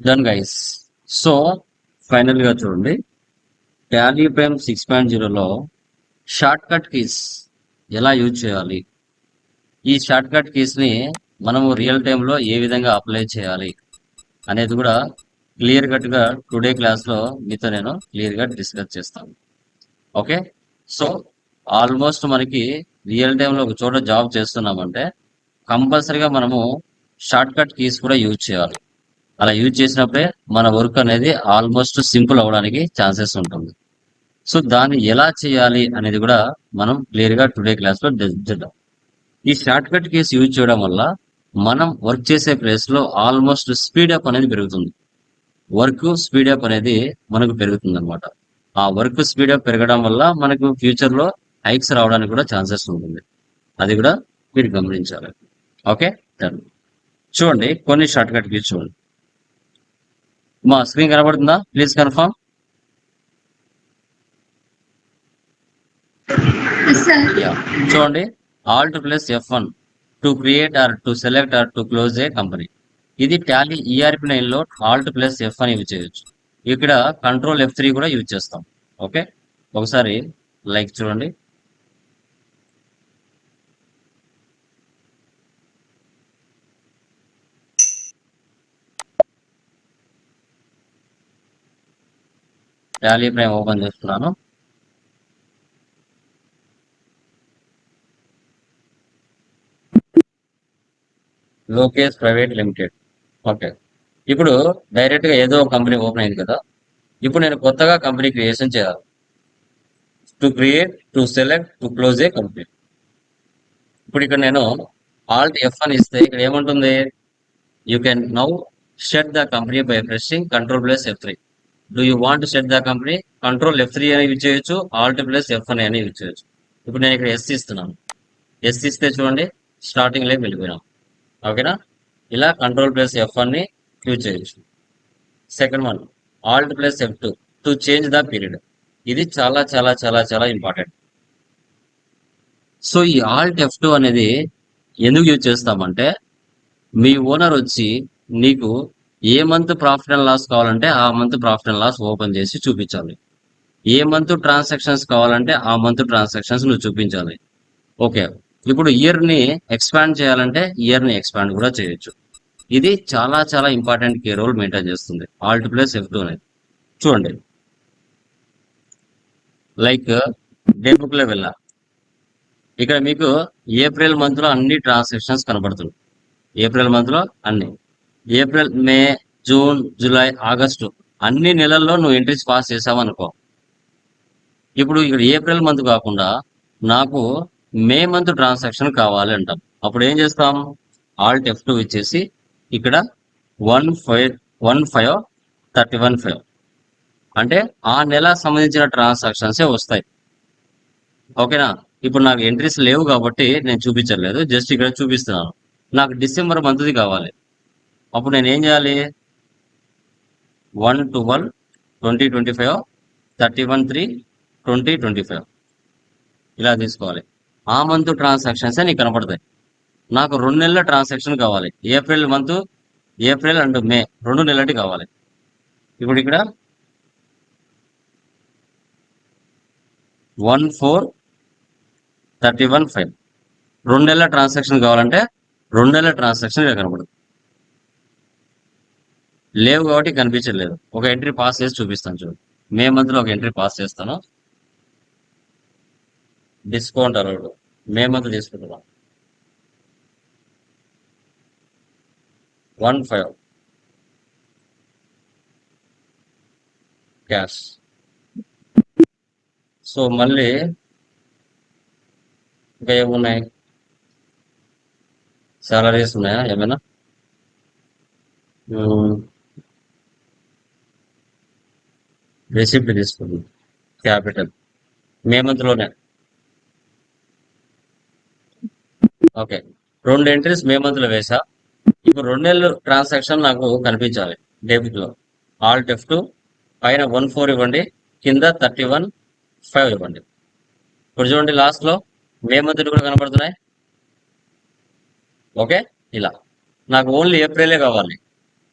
Done guys so ఫైనల్గా చూడండి. Tally prime six point జీరోలో షార్ట్ కట్ కీస్ ఎలా యూజ్ చేయాలి? ఈ షార్ట్ కట్ కీస్ని మనము రియల్ టైంలో ఏ విధంగా అప్లై చేయాలి అనేది కూడా క్లియర్ కట్గా టుడే క్లాస్లో మీతో నేను క్లియర్గా డిస్కస్ చేస్తాను. ఓకే సో ఆల్మోస్ట్ మనకి రియల్ టైంలో ఒక చోట జాబ్ చేస్తున్నామంటే కంపల్సరీగా మనము షార్ట్ కట్ కీస్ కూడా యూజ్ చేయాలి. అలా యూజ్ చేసినప్పుడే మన వర్క్ అనేది ఆల్మోస్ట్ సింపుల్ అవడానికి ఛాన్సెస్ ఉంటుంది. సో దాన్ని ఎలా చేయాలి అనేది కూడా మనం క్లియర్గా టుడే క్లాస్లో చేద్దాం. ఈ షార్ట్ కట్ కేస్ యూజ్ చేయడం వల్ల మనం వర్క్ చేసే ప్లేస్లో ఆల్మోస్ట్ స్పీడ్ అప్ అనేది పెరుగుతుంది. వర్క్ స్పీడ్ అప్ అనేది మనకు పెరుగుతుంది అనమాట ఆ వర్క్ స్పీడ్ అప్ పెరగడం వల్ల మనకు ఫ్యూచర్లో హైక్స్ రావడానికి కూడా ఛాన్సెస్ ఉంటుంది. అది కూడా మీరు గమనించాలి. ఓకే? చూడండి కొన్ని షార్ట్ కట్ చూడండి. మా స్క్రీన్ కనబడుతుందా? ప్లీజ్ కన్ఫర్మ్ చూడండి. Alt plus F one to create or to select or to close a company ఇది టాలీ ఈఆర్పి నైన్లో ఆల్ట్ ప్లస్ ఎఫ్ అని యూజ్ చేయొచ్చు. ఇక్కడ కంట్రోల్ ఎఫ్ త్రీ కూడా యూజ్ చేస్తాం. ఓకే ఒకసారి లైక్ చూడండి. టాలీ ప్రైమ్ ఓపెన్ చేస్తున్నాను. Lokesh private limited. ఓకే. ఇప్పుడు డైరెక్ట్గా ఏదో ఒక కంపెనీ ఓపెన్ అయింది కదా. ఇప్పుడు నేను కొత్తగా కంపెనీ క్రియేషన్ చేయాలి. To create to select to close a company. ఇప్పుడు ఇక్కడ నేను ఆల్ట్ ఎఫ్ అని ఇస్తే ఇక్కడ ఏముంటుంది? You can now shut the company by pressing control plus F three. Do you want set the company control F three అని use చేయొచ్చు. Alt plus F అని అని యూజ్ చేయొచ్చు. ఇప్పుడు నేను ఇక్కడ ఎస్ ఇస్తున్నాను ఎస్ ఇస్తే చూడండి స్టార్టింగ్లోకి వెళ్ళిపోయినాం. ఓకేనా ఇలా కంట్రోల్ ప్లస్ ఎఫ్ అని యూజ్ చేయొచ్చు. Second one alt plus F two to change the period ఇది చాలా చాలా చాలా చాలా ఇంపార్టెంట్ సో ఈ ఆల్ట్ ఎఫ్ టూ అనేది ఎందుకు యూజ్ చేస్తామంటే మీ ఓనర్ వచ్చి నీకు ఏ మంత్ ప్రాఫిట్ అండ్ లాస్ కావాలంటే ఆ month profit and loss open చేసి చూపించాలి. ఏ మంత్ ట్రాన్సాక్షన్స్ కావాలంటే ఆ మంత్ ట్రాన్సాక్షన్స్ నువ్వు చూపించాలి. ఓకే ఇప్పుడు ఇయర్ని ఎక్స్పాండ్ చేయాలంటే ఇయర్ని ఎక్స్పాండ్ కూడా చేయొచ్చు. ఇది చాలా చాలా ఇంపార్టెంట్ కే రోల్ మెయింటైన్ చేస్తుంది. ఆల్ట్ ప్లస్ ఎఫ్ టూ అనేది. చూడండి. లైక్ డే బుక్లో వెళ్ళా. ఇక్కడ మీకు ఏప్రిల్ మంత్లో అన్ని ట్రాన్సాక్షన్స్ కనబడుతుంది ఏప్రిల్ మంత్లో అన్ని. April May June July August అన్ని నెలల్లో నువ్వు ఎంట్రీస్ పాస్ చేసావు అనుకో ఇప్పుడు ఇక్కడ ఏప్రిల్ మంత్ కాకుండా నాకు మే మంత్ ట్రాన్సాక్షన్ కావాలి అంటాం. అప్పుడు ఏం చేస్తాం? ఆల్ట్ ఎఫ్ టూ ఇచ్చేసి ఇక్కడ one five one five thirty one five అంటే ఆ నెల సంబంధించిన ట్రాన్సాక్షన్సే వస్తాయి. ఓకేనా? ఇప్పుడు నాకు ఎంట్రీస్ లేవు కాబట్టి నేను చూపించలేదు జస్ట్ ఇక్కడ చూపిస్తున్నాను. నాకు డిసెంబర్ మంత్ది కావాలి. అప్పుడు నేను ఏం చేయాలి? One twelve twenty twenty five thirty one three twenty twenty five. ఇలా తీసుకోవాలి. ఆ మంత్ ట్రాన్సాక్షన్సే నీకు కనపడతాయి. నాకు రెండు నెలల ట్రాన్సాక్షన్ కావాలి. April month April and May రెండు నెలటి కావాలి. ఇప్పుడు ఇక్కడ one four thirty one five. రెండు నెలల ట్రాన్సాక్షన్ కావాలంటే రెండు నెలల ట్రాన్సాక్షన్ ఇక్కడ కనపడుతుంది లేవు కాబట్టి కనిపించలేదు ఒక ఎంట్రీ పాస్ చేసి చూపిస్తాను చూడు. మే మంత్లో ఒక ఎంట్రీ పాస్ చేస్తాను. డిస్కౌంట్ అలౌడ్ మే మంత్ తీసుకుంటున్నాం వన్ ఫైవ్ క్యాష్ సో మళ్ళీ ఇంకా ఏమున్నాయి? సాలరీస్ ఉన్నాయా? ఏమైనా? Hmm. రెసిప్ట్ తీసుకుంది క్యాపిటల్ మే మంత్లోనే. ఓకే రెండు ఎంట్రీస్ మే మంత్లో వేసా ఇప్పుడు రెండు నెలలు ట్రాన్సాక్షన్ నాకు కనిపించాలి. డెబిట్లో ఆల్ ఆల్ట్ టూ పైన వన్ ఫోర్ ఇవ్వండి. కింద థర్టీ వన్ ఫైవ్ ఇవ్వండి. ఇప్పుడు చూడండి లాస్ట్లో మే మంత్ కూడా కనబడుతున్నాయి. ఓకే ఇలా. నాకు ఓన్లీ ఏప్రిలే కావాలి.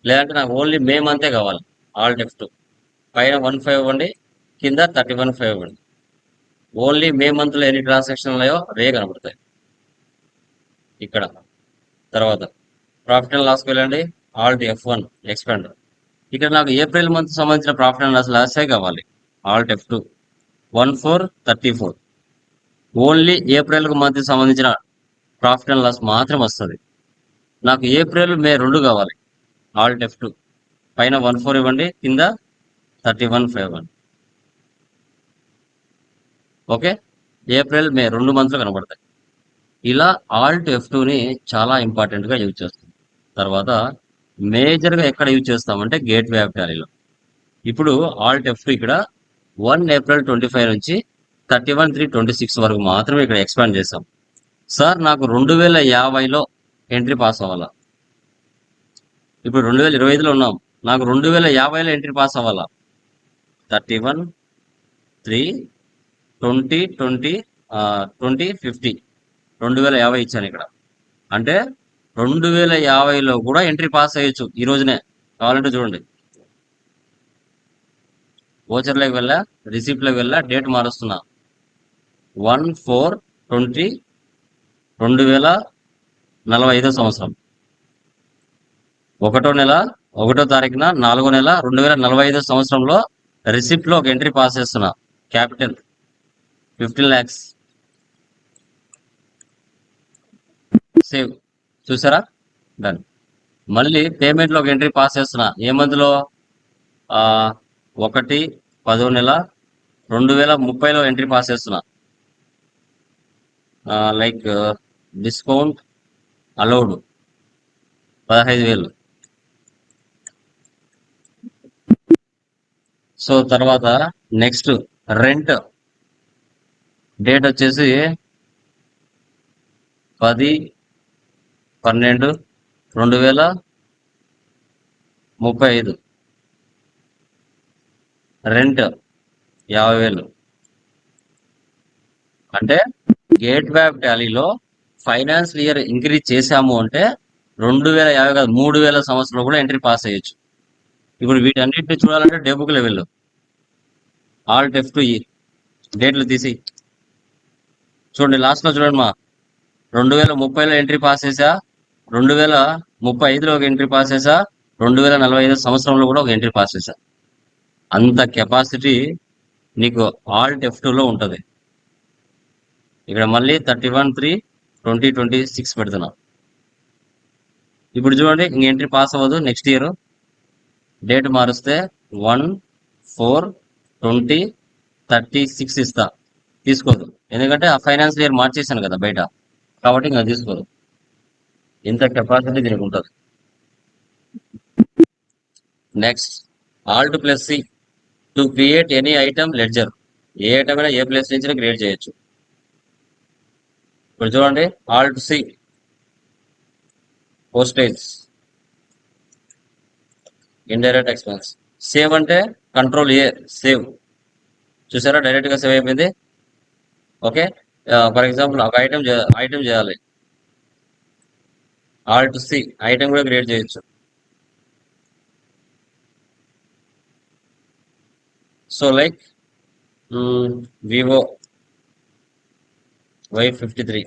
లేదంటే నాకు ఓన్లీ మే మంతే కావాలి. ఆల్ టెఫ్ టూ పైన వన్ ఫైవ్ ఇవ్వండి కింద థర్టీ వన్ ఫైవ్ ఇవ్వండి. ఓన్లీ మే మంత్లో ఎన్ని ట్రాన్సాక్షన్ ఉన్నాయో అవే కనబడతాయి. ఇక్కడ తర్వాత. ప్రాఫిట్ అండ్ లాస్కి వెళ్ళండి ఆల్ట్ ఎఫ్ వన్ ఎక్స్పెండర్ ఇక్కడ నాకు ఏప్రిల్ మంత్ సంబంధించిన ప్రాఫిట్ అండ్ లాస్ లాసే కావాలి? Alt F two one four thirty four only April month సంబంధించిన ప్రాఫిట్ అండ్ లాస్ మాత్రం వస్తుంది. నాకు ఏప్రిల్ మే రెండు కావాలి. ఆల్ట్ ఎఫ్ టూ పైన వన్ ఫోర్ ఇవ్వండి కింద thirty one five one. Okay? April May రెండు మంత్లు కనబడతాయి. ఇలా ఆల్ట్ ఎఫ్ టూని చాలా ఇంపార్టెంట్గా యూజ్ చేస్తుంది. తర్వాత మేజర్గా ఎక్కడ యూజ్ చేస్తామంటే గేట్ వే ఆఫ్ టాలీలో ఇప్పుడు ఆల్ట్ ఎఫ్ టూ ఇక్కడ వన్ ఏప్రిల్ ట్వంటీ ఫైవ్ నుంచి thirty one three twenty six వరకు మాత్రమే ఇక్కడ ఎక్స్పాండ్ చేస్తాం సార్ నాకు రెండు వేల యాభైలో ఎంట్రీ పాస్ అవ్వాలా? ఇప్పుడు రెండు వేల ఇరవై ఐదులో ఉన్నాం. నాకు రెండు వేల యాభైలో ఎంట్రీ పాస్ అవ్వాలా? Thirty one three twenty twenty twenty fifty. రెండు వేల యాభై ఇచ్చాను ఇక్కడ. అంటే రెండు వేల యాభైలో కూడా ఎంట్రీ పాస్ అయ్యొచ్చు ఈ రోజునే. కావాలంటే చూడండి. ఓచర్లోకి వెళ్ళా రిసిప్ట్లోకి వెళ్ళా డేట్ మారుస్తున్నా. వన్ ఫోర్ ట్వంటీ రెండు వేల నలభై ఐదో సంవత్సరం. ఒకటో నెల ఒకటో తారీఖున నాలుగో నెల రెండు వేల నలభై ఐదో సంవత్సరంలో రిసిప్ట్లో ఒక ఎంట్రీ పాస్ చేస్తున్నా. క్యాపిటల్ ఫిఫ్టీన్ ల్యాక్స్ సేవ్ చూసారా? డన్ మళ్ళీ పేమెంట్లో ఒక ఎంట్రీ పాస్ చేస్తున్నా. ఏ మంత్లో? ఒకటి పదో నెల రెండు వేల ముప్పైలో ఎంట్రీ పాస్ చేస్తున్నా. లైక్ డిస్కౌంట్ అలౌడ్ పదహైదు వేలు. సో తర్వాత నెక్స్ట్ రెంట్ డేట్ వచ్చేసి పది పన్నెండు రెండు వేల ముప్పై ఐదు. రెంట్ యాభై వేలు. అంటే గేట్ వ్యాప్ టాలీలో ఫైనాన్స్ ఇయర్ ఇంక్రీజ్ చేశాము అంటే రెండు వేల యాభై కాదు మూడు వేల సంవత్సరంలో కూడా ఎంట్రీ పాస్ అయ్యొచ్చు. ఇప్పుడు వీటన్నిటిని చూడాలంటే డే లెవెల్లో. లెవెల్ ఆల్ టెఫ్ టు ఈ డేట్లు తీసి. చూడండి లాస్ట్లో చూడండి మా. రెండు వేల ముప్పైలో ఎంట్రీ పాస్ చేసా రెండు వేల ముప్పై ఐదులో ఒక ఎంట్రీ పాస్ చేసా రెండు వేల నలభై ఐదు సంవత్సరంలో కూడా ఒక ఎంట్రీ పాస్ చేశా. అంత కెపాసిటీ నీకు ఆల్ టెఫ్ టూలో ఉంటుంది. ఇక్కడ మళ్ళీ thirty one three twenty twenty six పెడుతున్నాం. ఇప్పుడు చూడండి ఇంక ఎంట్రీ పాస్ అవ్వదు. నెక్స్ట్ ఇయర్ డేట్ మారుస్తే one four twenty thirty six ఇస్తా. తీసుకోదు. ఎందుకంటే ఆ ఫైనాన్స్ ఇయర్ మార్చేసాను కదా బయట. కాబట్టి ఇంకా తీసుకోదు. ఇంత కెపాసిటీ దీనికి ఉంటుంది. Next alt plus C to create any item ledger. A item అయినా ఏ ప్లేస్ నుంచి క్రియేట్ చేయొచ్చు. ఇప్పుడు చూడండి alt C postage. Indirect expense save అంటే కంట్రోల్ ఏ సేవ్ చూసారా? డైరెక్ట్గా సేవ్ అయిపోయింది. ఓకే ఫర్ ఎగ్జాంపుల్ ఒక ఐటమ్ ఐటమ్ చేయాలి. ఆల్ట్ సి ఐటమ్ కూడా క్రియేట్ చేయొచ్చు. So like Vivo Y fifty three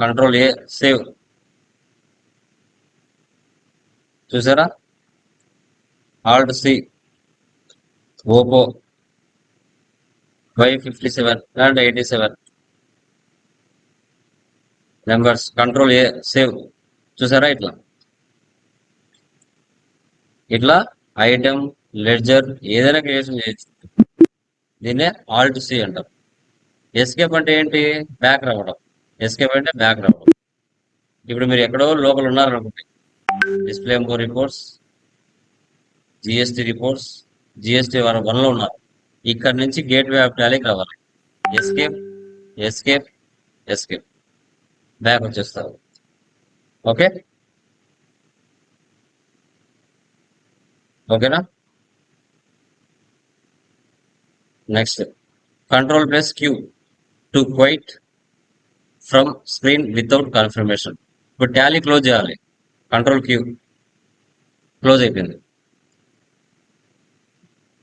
control A save చూసారా? Alt C Oppo Y fifty seven and eighty seven numbers control A save చూసారా ఇట్లా? ఇట్లా item ledger ఏదైనా creation చేయొచ్చు. దీన్నే ఆల్ట్ సి అంటారు ఎస్కేప్ అంటే ఏంటి? బ్యాక్ రావడం. ఎస్కేప్ అంటే బ్యాక్ రావడం ఇప్పుడు మీరు ఎక్కడో లోపల ఉన్నారనుకోండి డిస్ప్లే ఇంకో రిపోర్ట్స్ జిఎస్టి రిపోర్ట్స్ జిఎస్టి వారు వన్లో ఉన్నారు. ఇక్కడ నుంచి గేట్ వే ఆఫ్ టాలీకి రావాలి. ఎస్కేప్ ఎస్కేప్ ఎస్కేప్ బ్యాక్ వచ్చేస్తారు. ఓకే ఓకేనా next control plus Q to quit from screen without confirmation ఇప్పుడు టాలీ క్లోజ్ చేయాలి. కంట్రోల్ క్యూ క్లోజ్ అయిపోయింది.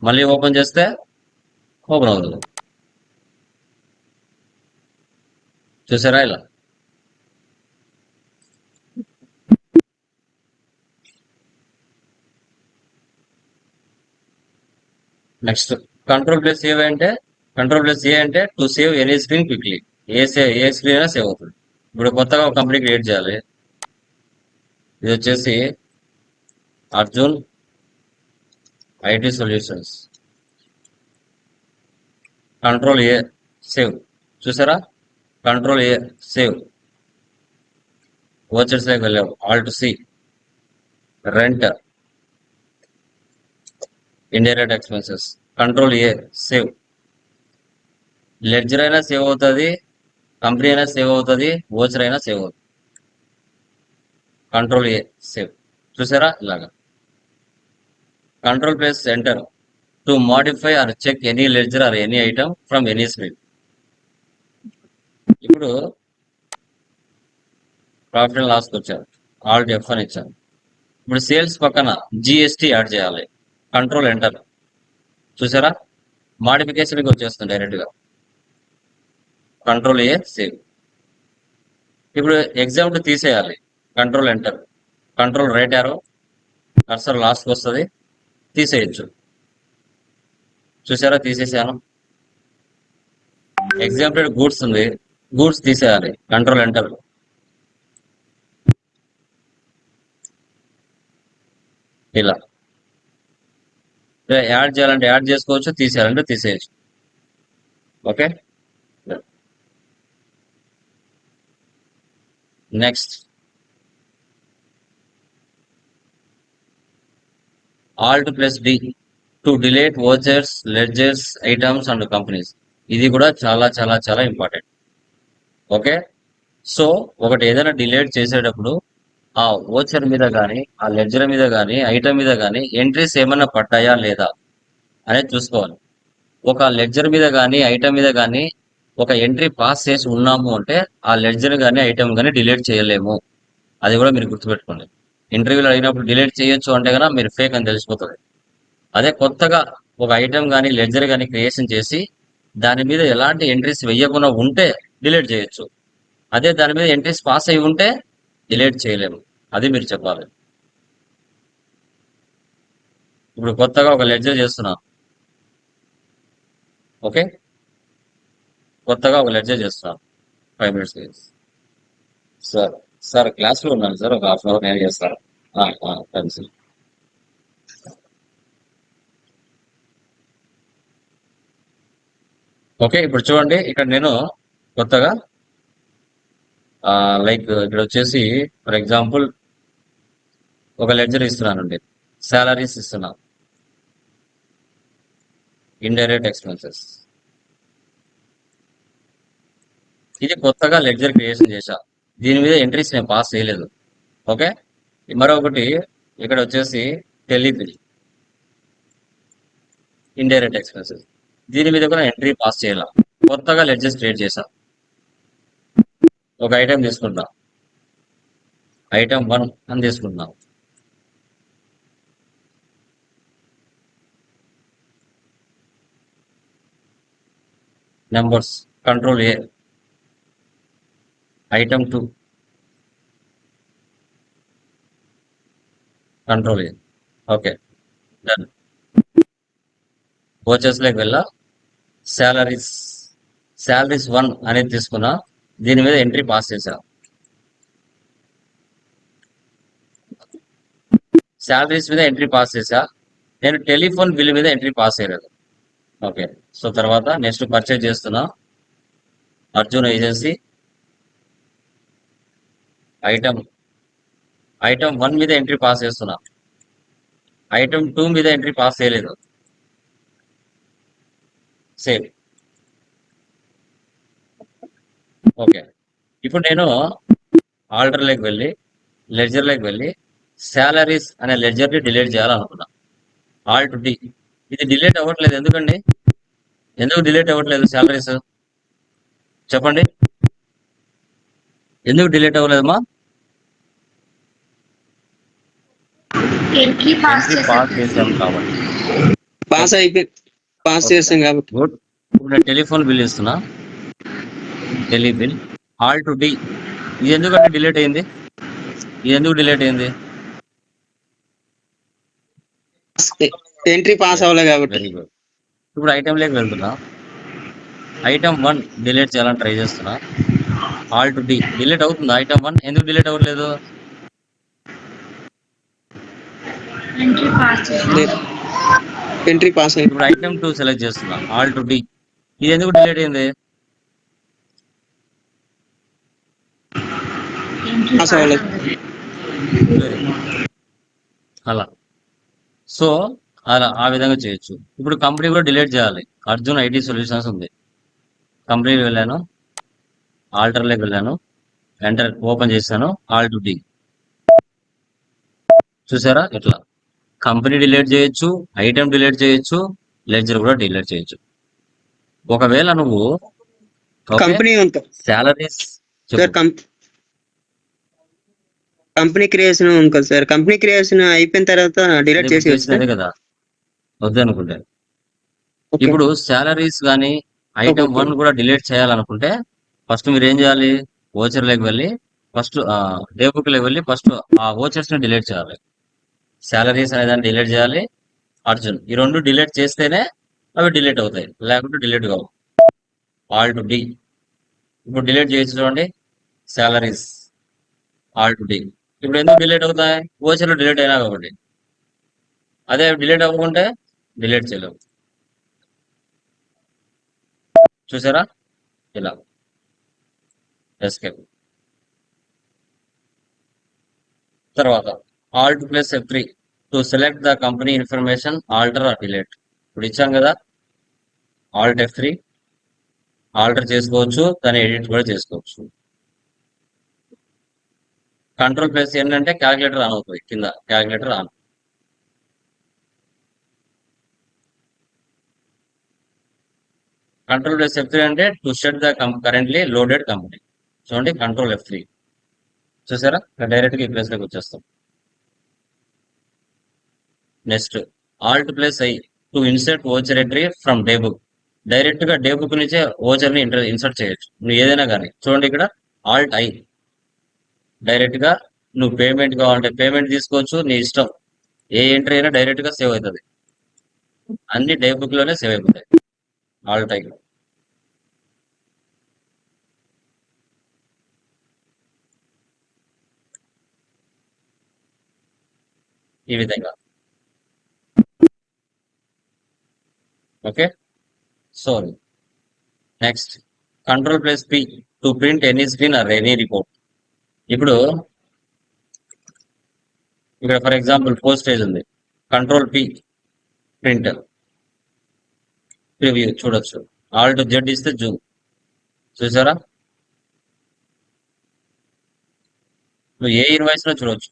మళ్ళీ ఓపెన్ చేస్తే ఓపెన్ అవుతుంది. చూసారా ఇలా? నెక్స్ట్ కంట్రోల్ ప్లస్ ఏ అంటే కంట్రోల్ ప్లస్ ఏ అంటే to save any screen quickly A save A screen అయినా సేవ్ అవుతుంది. ఇప్పుడు కొత్తగా ఒక కంపెనీ క్రియేట్ చేయాలి. ఇది వచ్చేసి Arjun IT solutions. Control A save. చూసారా? Control A save. ఓచర్స్లోకి వెళ్ళాము alt C. Rent. Indirect expenses. Control A save. Ledger అయినా సేవ్ అవుతుంది. కంపెనీ అయినా సేవ్ అవుతుంది ఓచర్ అయినా సేవ్ అవుతుంది. Control A save. చూసారా? ఇలాగా. Control plus enter to modify or check any ledger or any item from any screen ఇప్పుడు profit and లాస్కి వచ్చారు. ఆల్ట్ ఎఫ్ అని ఇచ్చారు. ఇప్పుడు సేల్స్ పక్కన జిఎస్టి యాడ్ చేయాలి. కంట్రోల్ ఎంటర్ చూసారా? మాడిఫికేషన్కి వచ్చేస్తుంది డైరెక్ట్గా కంట్రోల్ ఏ సేవ్. ఇప్పుడు ఎగ్జామ్ తీసేయాలి. Control enter. Control right arrow cursor లాస్ట్కి వస్తుంది. తీసేయచ్చు. చూసారా? తీసేసాను. ఎగ్జాంపుల్ గూడ్స్ ఉంది. గూడ్స్ తీసేయాలి. Control enter. ఇలా. యాడ్ చేయాలంటే యాడ్ చేసుకోవచ్చు. తీసేయాలంటే తీసేయచ్చు. Okay? Next alt plus D to delete vouchers ledgers items and companies ఇది కూడా చాలా చాలా చాలా ఇంపార్టెంట్ ఓకే సో ఒకటి ఏదైనా డిలేట్ చేసేటప్పుడు ఆ ఓచర్ మీద కానీ ఆ లెడ్జర్ మీద కానీ ఐటమ్ మీద కానీ ఎంట్రీస్ ఏమైనా పడ్డాయా లేదా అనేది చూసుకోవాలి. ఒక లెడ్జర్ మీద కానీ ఐటమ్ మీద కానీ ఒక ఎంట్రీ పాస్ చేసి ఉన్నాము అంటే ఆ లెడ్జర్ కానీ ఐటమ్ కానీ డిలీట్ చేయలేము. అది కూడా మీరు గుర్తుపెట్టుకోండి. ఇంటర్వ్యూలో అడిగినప్పుడు డిలీట్ చేయొచ్చు అంటే కనుక మీరు ఫేక్ అని తెలిసిపోతుంది. అదే కొత్తగా ఒక ఐటమ్ కానీ లెడ్జర్ కానీ క్రియేషన్ చేసి దాని మీద ఎలాంటి ఎంట్రీస్ వెయ్యకుండా ఉంటే డిలీట్ చేయొచ్చు. అదే దాని మీద ఎంట్రీస్ పాస్ అయి ఉంటే డిలీట్ చేయలేము. అది మీరు చెప్పాలి. ఇప్పుడు కొత్తగా ఒక లెడ్జర్ చేస్తున్నాం. ఓకే? కొత్తగా ఒక లెడ్జర్ చేస్తున్నాను ఫైవ్ మినిట్స్ సార్ సార్ క్లాస్లో ఉన్నాను సార్ ఒక హాఫ్ అన్ అవర్ నేను చేస్తాను పెన్సిల్ ఓకే ఇప్పుడు చూడండి. ఇక్కడ నేను కొత్తగా లైక్ ఇక్కడ వచ్చేసి ఫర్ ఎగ్జాంపుల్ ఒక లెడ్జర్ ఇస్తున్నానండి. శాలరీస్ ఇస్తున్నాను ఇండైరెక్ట్ ఎక్స్పెన్సెస్ ఇది కొత్తగా లెడ్జర్ క్రియేషన్ చేశా. దీని మీద ఎంట్రీస్ నేను పాస్ చేయలేదు. ఓకే మరొకటి ఇక్కడ వచ్చేసి టెలిబిల్ ఇండైరెక్ట్ ఎక్స్పెన్సెస్ దీని మీద కూడా ఎంట్రీ పాస్ చేయాల. కొత్తగా లెడ్జెస్ క్రియేట్ చేశా. ఒక ఐటెం తీసుకుంటా. ఐటెం వన్ అని తీసుకుంటున్నాం numbers control A item two control okay done కోచెస్లోకి వెళ్ళా. శాలరీస్ శాలరీస్ వన్ అనేది తీసుకున్నా. దీని మీద ఎంట్రీ పాస్ చేశా. శాలరీస్ మీద ఎంట్రీ పాస్ చేశా. నేను టెలిఫోన్ బిల్ మీద ఎంట్రీ పాస్ చేయలేదు. ఓకే సో తర్వాత నెక్స్ట్ పర్చేజ్ చేస్తున్నా. Arjun agency item item one మీద ఎంట్రీ పాస్ చేస్తున్నా. ఐటమ్ టూ మీద ఎంట్రీ పాస్ చేయలేదు. సేమ్ ఓకే ఇప్పుడు నేను ఆల్టర్లోకి వెళ్ళి లెడ్జర్లోకి వెళ్ళి శాలరీస్ అనే లెడ్జర్ని డిలీట్ చేయాలనుకున్నా. ఆల్ట్ డి ఇది డిలీట్ అవ్వట్లేదు. ఎందుకండి? ఎందుకు డిలీట్ అవ్వట్లేదు శాలరీస్ చెప్పండి. ఎందుకు డిలీట్ అవ్వలేదమ్మా? ఎంట్రీ పాస్ చేసాం కాబట్టి. పాస్ అయిపోయి పాస్. చేస్తాం కాబట్టి. ఇప్పుడు టెలిఫోన్ బిల్ ఇస్తున్నా tele bill. Alt D ఇది ఎందుకంటే డిలీట్ అయింది? ఇది ఎందుకు డిలీట్ అయింది? ఎంట్రీ పాస్ అవ్వలే కాబట్టి. ఇప్పుడు ఐటమ్ లేకి వెళ్తున్నా. ఐటమ్ వన్ డిలీట్ చేయాలని ట్రై చేస్తున్నా. ఆల్ టు డి డిలీట్ అవుతుంది? ఐటమ్ వన్ ఎందుకు డిలీట్ అవ్వట్లేదు? ఎంట్రీ పాస్ లేదు. ఎంట్రీ పాస్ అయింది. ఇప్పుడు ఐటమ్ టూ సెలెక్ట్ చేస్తున్నా. ఆల్ టు డి ఇది ఎందుకు డిలీట్ అయింది? Good. అలా. సో అలా ఆ విధంగా చేయొచ్చు. ఇప్పుడు కంపెనీ కూడా డిలీట్ చేయాలి. అర్జున్ ఐటీ సొల్యూషన్స్ ఉంది. కంపెనీకి వెళ్ళాను. ఆల్టర్లోకి వెళ్ళాను. ఎంటర్ ఓపెన్ చేశాను. ఆల్ టు డి చూసారా? ఇట్లా కంపెనీ డిలీట్ చేయొచ్చు ఐటమ్ డిలీట్ చేయొచ్చు లెడ్జర్ కూడా డిలీట్ చేయొచ్చు. ఒకవేళ నువ్వు కంపెనీ ఉంటుంది కం- కంపెనీ క్రియేషన్ ఉంది కదా సార్. కంపెనీ క్రియేషన్ అయిపోయిన తర్వాత డిలీట్ చేసి కదా. వద్దనుకుంటే ఇప్పుడు శాలరీస్ కానీ ఐటమ్. వన్ కూడా డిలీట్ చేయాలనుకుంటే ఫస్ట్ మీరు ఏం చేయాలి? ఓచర్లోకి వెళ్ళి ఫస్ట్ డే బుక్లోకి వెళ్ళి ఫస్ట్ ఆ ఓచర్స్ని డిలీట్ చేయాలి. శాలరీస్ అనే దాన్ని డిలీట్ చేయాలి. అర్జున్ ఈ రెండు డిలీట్ చేస్తేనే అవి డిలీట్ అవుతాయి. లేకుంటే డిలీట్ కావు. Alt D. ఇప్పుడు డిలీట్ చేయొచ్చు చూడండి. శాలరీస్. Alt D. ఇప్పుడు ఎందుకు డిలీట్ అవుతాయి? ఓచర్లు డిలీట్ అయినా కాబట్టి. అదే డిలీట్ అవ్వకుంటే డిలీట్ చేయలేము చూసారా? ఇలా. ఎస్కేప్ తర్వాత. Alt plus F three to select the company information alter or delete ఇప్పుడు ఇచ్చాం కదా. ఆల్ట్ ఎఫ్ త్రీ ఆల్టర్ చేసుకోవచ్చు దాన్ని ఎడిట్ కూడా చేసుకోవచ్చు. కంట్రోల్ ప్లస్ ఏంటంటే క్యాలిక్యులేటర్ ఆన్ అవుతుంది కింద calculator on control plus F three అంటే to shut the currently loaded company చూడండి కంట్రోల్ ఎఫ్ త్రీ చూసారా? డైరెక్ట్గా ఈ ప్లేస్లోకి వచ్చేస్తాం. Next alt plus I to insert voucher entry from day book డైరెక్ట్గా డే బుక్ నుంచే ఓచర్ని ఇన్సర్ట్ చేయొచ్చు. నువ్వు ఏదైనా కానీ చూడండి ఇక్కడ ఆల్ట్ ఐ డైరెక్ట్గా నువ్వు పేమెంట్ కావాలంటే పేమెంట్ తీసుకోవచ్చు నీ ఇష్టం. ఏ ఎంట్రీ అయినా డైరెక్ట్గా సేవ్ అవుతుంది. అన్ని డే బుక్లోనే సేవ్ అయిపోతాయి. ఆల్ ఐ ఈ విధంగా. Okay so next control plus P to print any screen or any report ఇప్పుడు ఇక్కడ ఫర్ ఎగ్జాంపుల్ పోస్టేజ్ ఉంది. కంట్రోల్ పి ప్రింట్ ప్రివ్యూ చూడొచ్చు. ఆల్ట్ జెడ్ ఇస్తే జూమ్ చూసారా? నువ్వు ఏ ఇన్వాయిస్లో చూడొచ్చు?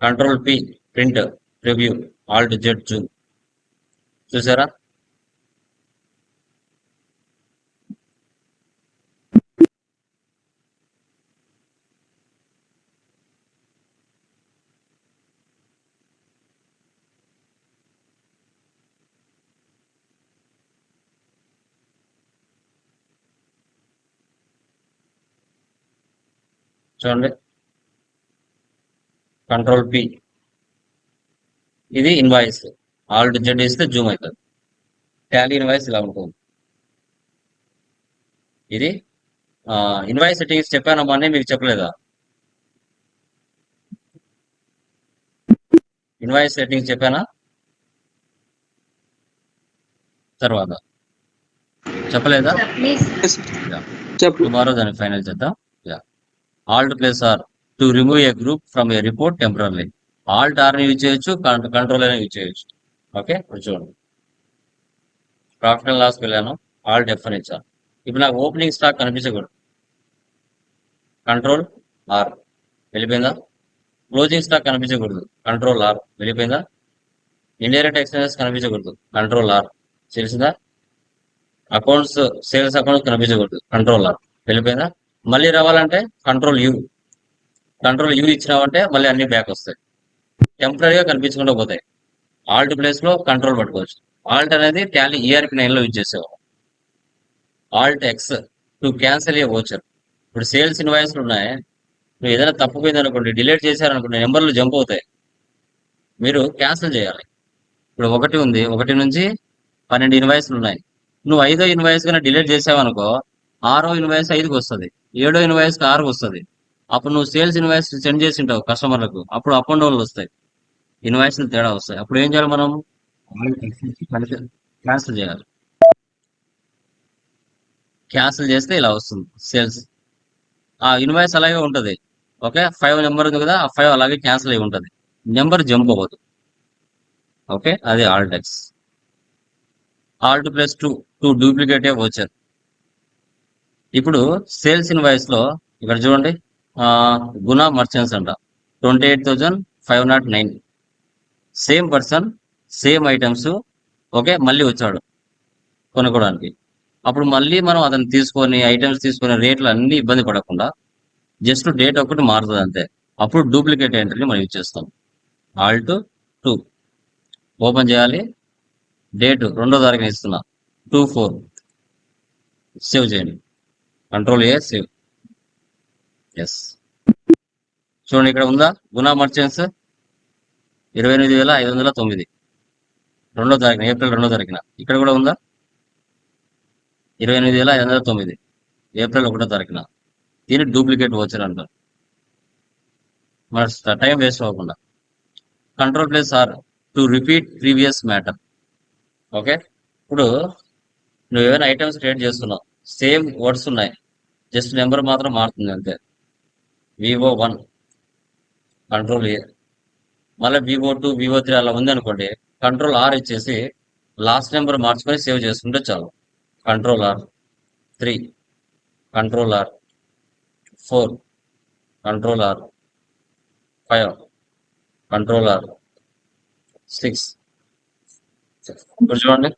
Control P print preview alt Z zoom చూసారా? చూడండి. కంట్రోల్ పి ఇది ఇన్వాయిస్ ఆల్ట్ జెడ్ ఇస్తే జూమ్ అవుతుంది. టాలీ ఇన్వాయిస్ ఇలా ఉంటుంది. ఇది ఇన్వాయిస్ సెట్టింగ్స్ చెప్పానమ్మా అని మీకు చెప్పలేదా? ఇన్వాయిస్ సెట్టింగ్స్ చెప్పానా? తర్వాత. చెప్పలేదా? ప్లీజ్ చెప్పు. టుమారో దాన్ని ఫైనల్ చేద్దాం. Yeah alt plus R to remove a group from a report temporary alt Arni use చేయొచ్చు కంట్రోల్ అయినా యూజ్ చేయొచ్చు. ఓకే ఇప్పుడు చూడండి ప్రాఫిట్ అండ్ లాస్ వెళ్ళాను ఆల్ డెఫన్ ఇప్పుడు నాకు ఓపెనింగ్ స్టాక్ కనిపించకూడదు. కంట్రోల్ ఆర్ వెళ్ళిపోయిందా? క్లోజింగ్ స్టాక్ కనిపించకూడదు. కంట్రోల్ ఆర్ వెళ్ళిపోయిందా? ఇండైరెక్ట్ ఎక్స్పెన్సెస్ కనిపించకూడదు. కంట్రోల్ ఆర్ తెలిసిందా? అకౌంట్స్ సేల్స్ అకౌంట్స్ కనిపించకూడదు. కంట్రోల్ ఆర్ వెళ్ళిపోయిందా? మళ్ళీ రావాలంటే కంట్రోల్ యూ కంట్రోల్ యూ ఇచ్చినావంటే మళ్ళీ అన్ని బ్యాక్ వస్తాయి. టెంపరీగా కనిపించకుండా పోతాయి. ఆల్ట్ ప్లేస్లో కంట్రోల్ పట్టుకోవచ్చు. ఆల్ట్ అనేది టాలీ ఈఆర్పి నైన్లో యూజ్ చేసేవారు. Alt X to cancel a voucher ఇప్పుడు సేల్స్ ఇన్వాయిస్లు ఉన్నాయి. నువ్వు ఏదైనా తప్పుపోయింది అనుకోండి డిలీట్ చేశారనుకోండి నెంబర్లు జంప్ అవుతాయి. మీరు క్యాన్సిల్ చేయాలి. ఇప్పుడు ఒకటి ఉంది. ఒకటి నుంచి పన్నెండు ఇన్వాయిస్లు ఉన్నాయి. నువ్వు ఐదో ఇన్వాయిస్ కన్నా డిలీట్ చేసావనుకో ఆరో ఇన్వాయిస్ ఐదుకి వస్తుంది. ఏడో ఇన్వాయిస్ ఆరుకి వస్తుంది. అప్పుడు నువ్వు సేల్స్ ఇన్వాయిస్ సెండ్ చేసి ఉంటావు కస్టమర్లకు అప్పుడు అప్ అండ్ డౌన్లు వస్తాయి. ఇన్వాయిస్ తేడా వస్తాయి. అప్పుడు ఏం చేయాలి మనం? క్యాన్సిల్ చేయాలి. క్యాన్సిల్ చేస్తే ఇలా వస్తుంది సేల్స్ ఆ ఇన్వాయిస్ అలాగే ఉంటుంది. ఓకే ఫైవ్ నెంబర్ ఉంది కదా ఆ ఫైవ్ అలాగే క్యాన్సిల్ అయి ఉంటుంది. నెంబర్ జంప్ అవ్వదు. ఓకే అది alt X alt plus two two duplicate వచ్చారు ఇప్పుడు సేల్స్ ఇన్వాయిస్లో ఇక్కడ చూడండి గుణ మర్చెంట్స్ అంట. Twenty eight thousand five nought nine same person same items okay మళ్ళీ వచ్చాడు కొనుక్కోవడానికి అప్పుడు మళ్ళీ మనం అతను తీసుకొని ఐటమ్స్ తీసుకొని రేట్లు అన్ని ఇబ్బంది పడకుండా జస్ట్ డేట్ ఒకటి మారుతుంది అంతే. అప్పుడు డూప్లికేట్ ఎంట్రీని మనం యూజ్ చేస్తాం. ఆల్ట్ టూ ఓపెన్ చేయాలి. డేట్ రెండో తారీఖున ఇస్తున్నా. టూ ఫోర్ సేవ్ చేయండి. కంట్రోల్ ఏ సేవ్ ఎస్ చూడండి ఇక్కడ ఉందా? గునా మర్చెంట్స్ ఇరవై ఎనిమిది వేల ఐదు వందల తొమ్మిది. రెండో తారీఖున ఏప్రిల్ రెండో తారీఖున. ఇక్కడ కూడా ఉందా? ఇరవై ఎనిమిది వేల ఐదు వందల తొమ్మిది. ఏప్రిల్ ఒకటో తారీఖున. దీన్ని డూప్లికేట్ వచ్చారు అంటారు. మన టైం వేస్ట్ అవ్వకుండా. Control plus R to repeat previous matter. Okay? ఇప్పుడు నువ్వు ఏమైనా ఐటమ్స్ క్రియేట్ చేస్తున్నావు. సేమ్ వర్డ్స్ ఉన్నాయి. జస్ట్ నెంబర్ మాత్రం మారుతుంది అంతే. Vivo one. కంట్రోల్ ఏ మళ్ళీ వివో టూ వివో త్రీ అలా ఉంది అనుకోండి కంట్రోల్ ఆర్ ఇచ్చేసి లాస్ట్ నెంబర్ మార్చుకొని సేవ్ చేసుకుంటే చాలు. Control R three control R four control R five control R six ఇప్పుడు చూడండి.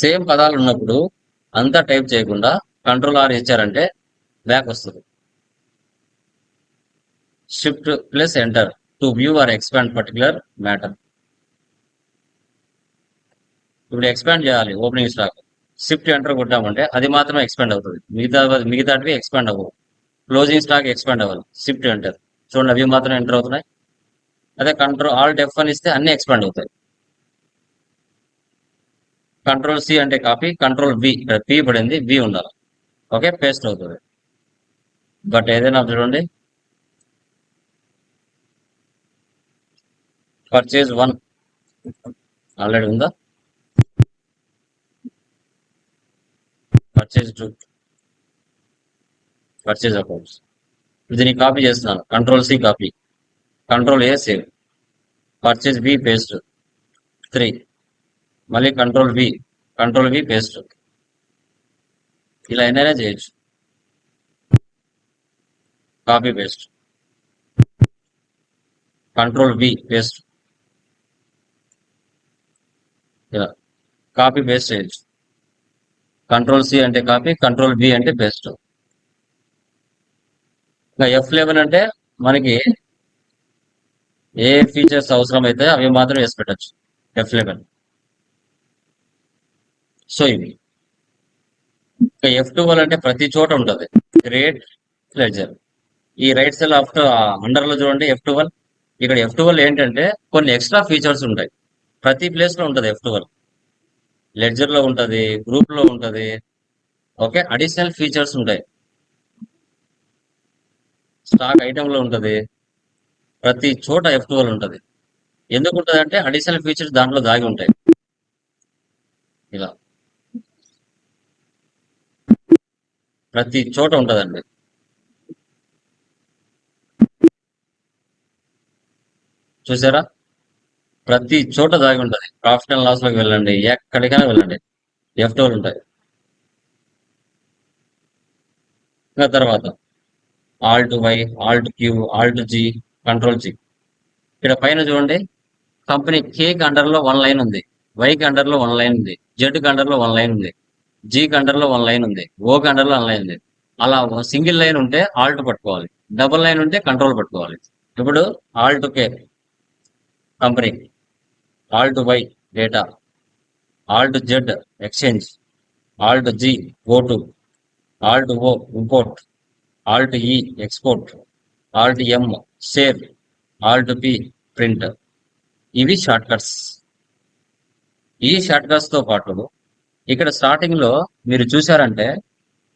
సేమ్ పదాలు ఉన్నప్పుడు అంతా టైప్ చేయకుండా కంట్రోల్ ఆర్ ఇచ్చారంటే బ్యాక్ వస్తుంది. Shift plus enter to view or expand particular matter ఇప్పుడు ఎక్స్పాండ్ చేయాలి ఓపెనింగ్ స్టాక్ షిఫ్ట్ ఎంటర్ కొట్టామంటే అది మాత్రమే ఎక్స్పాండ్ అవుతుంది. మిగతా మిగతాటివి ఎక్స్పాండ్ అవ్వవు. క్లోజింగ్ స్టాక్ ఎక్స్పాండ్ అవ్వాలి. షిఫ్ట్ ఎంటర్ చూడండి అవి మాత్రం ఎంటర్ అవుతున్నాయి. అదే కంట్రోల్ ఆల్ డెఫ్ అని ఇస్తే అన్ని ఎక్స్పాండ్ అవుతాయి. కంట్రోల్ సి అంటే కాపీ కంట్రోల్ వి ఇక్కడ పి పడింది వి ఉండాలి. ఓకే పేస్ట్ అవుతుంది. బట్ ఏదైనా చూడండి. పర్చేజ్ వన్ ఆల్రెడీ ఉందా? పర్చేజ్ టూ పర్చేజ్ అకౌంట్స్ దీన్ని కాపీ చేస్తున్నాను. Control C copy control A save purchase B paste three మళ్ళీ control B control B paste ఇలా ఎన్నైనా చేయొచ్చు. Copy paste control B paste ఇలా కాపీ పేస్ట్ చేయొచ్చు. కంట్రోల్ సి అంటే కాపీ కంట్రోల్ బి అంటే పేస్ట్ ఇంకా ఎఫ్ లెవెన్ అంటే మనకి ఏ ఫీచర్స్ అవసరమైతే అవి మాత్రం వేసి పెట్టచ్చు. ఎఫ్ లెవెన్ సో ఇవి. ఇంకా ఎఫ్ ట్వెల్వ్ అంటే ప్రతి చోట ఉంటుంది. గ్రేట్ లెజర్ ఈ రైట్ సైడ్ ఆఫ్టర్ అండర్లో చూడండి ఎఫ్ ట్వెల్వ్ ఇక్కడ ఎఫ్ ట్వెల్వ్ ఏంటంటే కొన్ని ఎక్స్ట్రా ఫీచర్స్ ఉంటాయి. ప్రతి ప్లేస్లో ఉంటుంది ఎఫ్ ట్వెల్వ్ లెడ్జర్లో ఉంటది గ్రూప్లో ఉంటది. ఓకే అడిషనల్ ఫీచర్స్ ఉంటాయి. స్టాక్ ఐటమ్లో ఉంటది. ప్రతి చోట ఎఫ్ ట్వెల్వ్ ఉంటది. ఎందుకు ఉంటది అంటే అడిషనల్ ఫీచర్స్ దాంట్లో దాగి ఉంటాయి. ఇలా. ప్రతి చోట ఉంటదండి. చూసారా? ప్రతి చోట దాగి ఉంటది. ప్రాఫిట్ అండ్ లాస్లోకి వెళ్ళండి. ఎక్కడికైనా వెళ్ళండి. ఎఫ్ ట్వెల్వ్ ఉంటాయి ఇంకా తర్వాత alt Y alt Q alt G control G ఇక్కడ పైన చూడండి. కంపెనీ కేక్ అండర్లో వన్ లైన్ ఉంది. వైకి అండర్లో వన్ లైన్ ఉంది. జెడ్ అండర్లో లో వన్ లైన్ ఉంది. జీ అండర్లో వన్ లైన్ ఉంది. ఓ కండర్లో వన్ లైన్ ఉంది. అలా సింగిల్ లైన్ ఉంటే ఆల్ట్ పట్టుకోవాలి. డబుల్ లైన్ ఉంటే కంట్రోల్ పట్టుకోవాలి. ఇప్పుడు alt K company alt Y data alt Z exchange alt G go to alt O import alt E export alt M save alt P print. ఇవి shortcuts ఈ షార్ట్ కట్స్తో పాటు ఇక్కడ స్టార్టింగ్లో మీరు చూసారంటే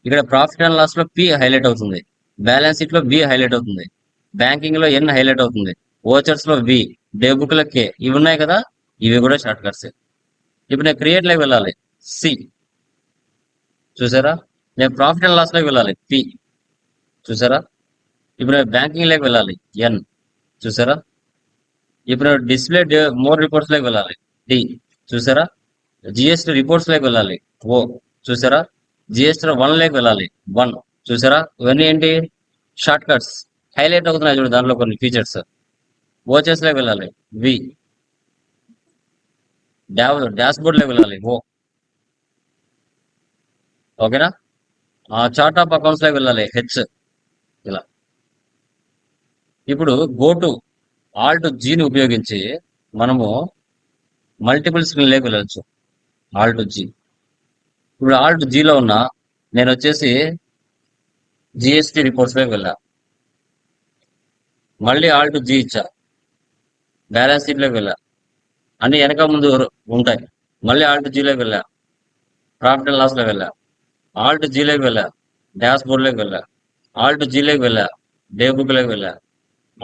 ఇక్కడ ప్రాఫిట్ అండ్ లాస్లో పి హైలైట్ అవుతుంది బ్యాలెన్స్ షీట్లో బి హైలైట్ అవుతుంది బ్యాంకింగ్లో ఎన్ హైలైట్ అవుతుంది ఓచర్స్లో వి డే బుక్లో కే ఇవి ఉన్నాయి కదా? ఇవి కూడా షార్ట్ కట్స్ ఇప్పుడు నేను క్రియేట్ లైవ్ వెళ్ళాలి. సి చూసారా? నేను ప్రాఫిట్ అండ్ లాస్ లైవ్ వెళ్ళాలి. పి చూసారా? ఇప్పుడు నేను బ్యాంకింగ్ లైక్ వెళ్ళాలి. ఎన్ చూసారా? ఇప్పుడు డిస్ప్లే మోర్ రిపోర్ట్స్లోకి వెళ్ళాలి. డి చూసారా? జిఎస్టీ రిపోర్ట్స్లోకి వెళ్ళాలి. ఓ చూసారా? జిఎస్టీ వన్ లైక్ వెళ్ళాలి. వన్ చూసారా? ఇవన్నీ ఏంటి? షార్ట్ కట్స్ హైలైట్ అవుతున్నాయి చూడు దాంట్లో కొన్ని ఫీచర్స్ ఓచెస్లోకి వెళ్ళాలి. వి డాబ్ డాష్ బోర్డ్ వెళ్ళాలి ఓ. ఓకేనా? ఆ చార్ట్ ఆఫ్ అకౌంట్స్లోకి వెళ్ళాలి హెచ్. ఇలా. ఇప్పుడు గో టు ఆల్ట్ జీని ఉపయోగించి మనము మల్టిపుల్ స్క్రీన్లోకి వెళ్ళచ్చు. Alt G. ఇప్పుడు ఆల్ట్ జీలో ఉన్న నేను వచ్చేసి జిఎస్టి రిపోర్ట్స్లోకి వెళ్ళా. మళ్ళీ ఆల్ట్ జీ ఇచ్చా. బ్యాలెన్స్ షీట్లోకి వెళ్ళా. అన్ని వెనక ముందు ఉంటాయి. మళ్ళీ ఆల్ట్ జీలోకి వెళ్ళా. ప్రాఫిట్ అండ్ లాస్లోకి వెళ్ళా. ఆల్ట్ జీలోకి వెళ్ళా. డాష్ బోర్డ్లోకి వెళ్ళా. ఆల్ట్ జీలోకి వెళ్ళా. డే బుక్లోకి వెళ్ళా.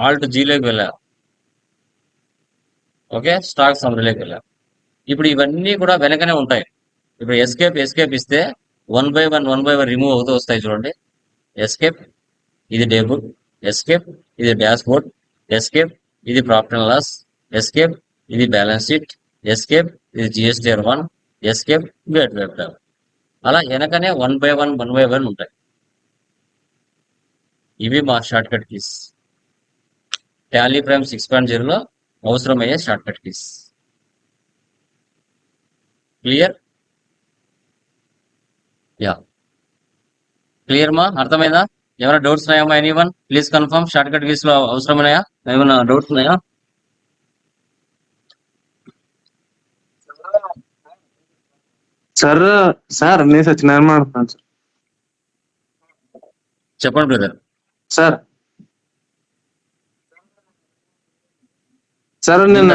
ఆల్ట్ జీలోకి వెళ్ళా. ఓకే? స్టాక్ సమ్మరీలోకి వెళ్ళా. ఇప్పుడు ఇవన్నీ కూడా వెనకనే ఉంటాయి. ఇప్పుడు ఎస్కేప్ ఎస్కేప్ ఇస్తే one by one one by one remove అవుతూ వస్తాయి చూడండి. ఎస్కేప్ ఇది డే బుక్ ఎస్కేప్ ఇది డాష్ బోర్డ్ ఎస్కేప్ ఇది ప్రాఫిట్ అండ్ లాస్ ఎస్కేప్ ఇది బ్యాలెన్స్ షీట్. ఎస్కేప్ ఇది GSTR one escape gateway అలా వెనకనే one by one one by one ఉంటాయి. ఇవి మా shortcut keys Tally Prime six point జీరోలో అవసరమయ్యే shortcut keys clear yeah clear మా? అర్థమైందా? ఏమైనా డౌట్స్ ఉన్నాయా? Any one please confirm shortcut కీస్లో అవసరమైనాయా ఏమైనా డౌట్స్ ఉన్నాయా? సార్ సార్ నేను సత్యనారాయణ మాట్లాడుతున్నాను సార్. చెప్పండి బ్రదర్. సార్. సార్ నేను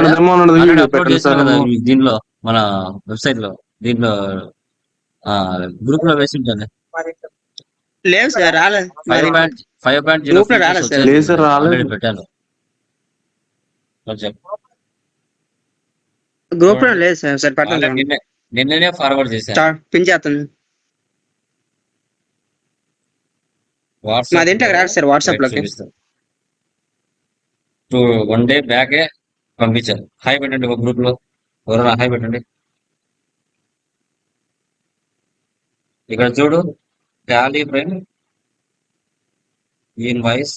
సార్ ఈ దీనిలో మన వెబ్సైట్లో దీంట్లో గ్రూప్లో వేసి ఉంటుంది. లేదు సార్ రాలేదు five point five point zero. లేదు సార్, రాలేదు. పెట్టాను. గ్రూప్లో లేదు సార్ సార్ పట్టండి నిన్ననే ఫార్వర్డ్ చేశాను. పిన్ చేస్తాను. వాట్సాప్ మా దీంట్లోకి రాదు సార్ వాట్సాప్లోకి. టూ వన్ డే బ్యాకే పంపించాను. హాయ్ పెట్టండి ఒక గ్రూప్లో. ఎవరైనా హాయ్ పెట్టండి. ఇక్కడ చూడు టాలీ ప్రైమ్ ఇన్వాయిస్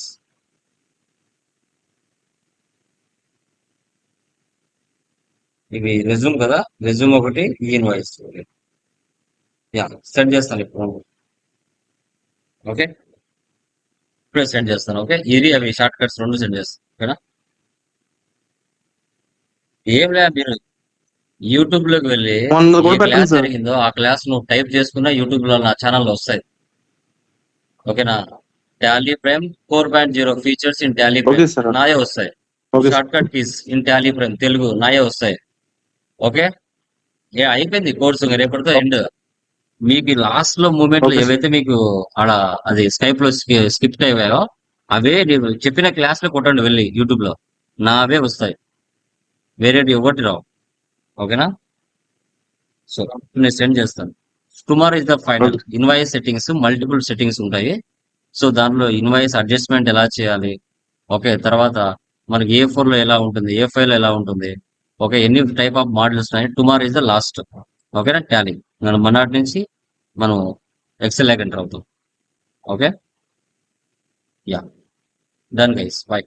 ఇవి రెజ్యూమ్ కదా? రెజ్యూమ్ ఒకటి ఈ ఇన్వాయిస్ యా సెండ్ చేస్తాను ఇప్పుడు ఓకే? ఇప్పుడే సెండ్ చేస్తాను ఓకే? ఇది అవి షార్ట్ కట్స్ రెండు సెండ్ చేస్తాను ఓకేనా? ఏం లే మీరు యూట్యూబ్లోకి వెళ్ళి క్లాస్. జరిగిందో ఆ క్లాస్ నువ్వు టైప్ చేసుకున్నా యూట్యూబ్లో నా ఛానల్లో వస్తాయి. ఓకేనా? Tally Prime four point zero features in Tally Prime. నాయే వస్తాయి. Shortcut keys in Tally Prime Telugu నాయే వస్తాయి. ఓకే? ఏ అయిపోయింది కోర్సు రేపటితో ఎండ్. మీకు లాస్ట్లో మూమెంట్లో. ఏవైతే మీకు ఆడ అది స్కైప్లో స్కిప్ అయ్యాయో అవే నేను చెప్పిన క్లాస్లో కొట్టండి వెళ్ళి యూట్యూబ్లో. నావే వస్తాయి. వేరే ఒకటి రావు. ఓకేనా? సో నేను సెండ్ చేస్తాను. Tomorrow is the final invoice settings multiple settings ఉంటాయి. సో దానిలో ఇన్వాయిస్ అడ్జస్ట్మెంట్ ఎలా చేయాలి? ఓకే తర్వాత మనకి ఏ ఫోర్లో ఎలా ఉంటుంది? ఏ ఫైవ్లో ఎలా ఉంటుంది? ఓకే ఎన్ని టైప్ ఆఫ్ మోడల్స్ ఉన్నాయి. టుమారో ఇస్ ద లాస్ట్ ఓకేనా టాలీ మనం మొన్నటి నుంచి మనం ఎక్సెల్ ఎంటర్ అవుతాం. Okay yeah done guys bye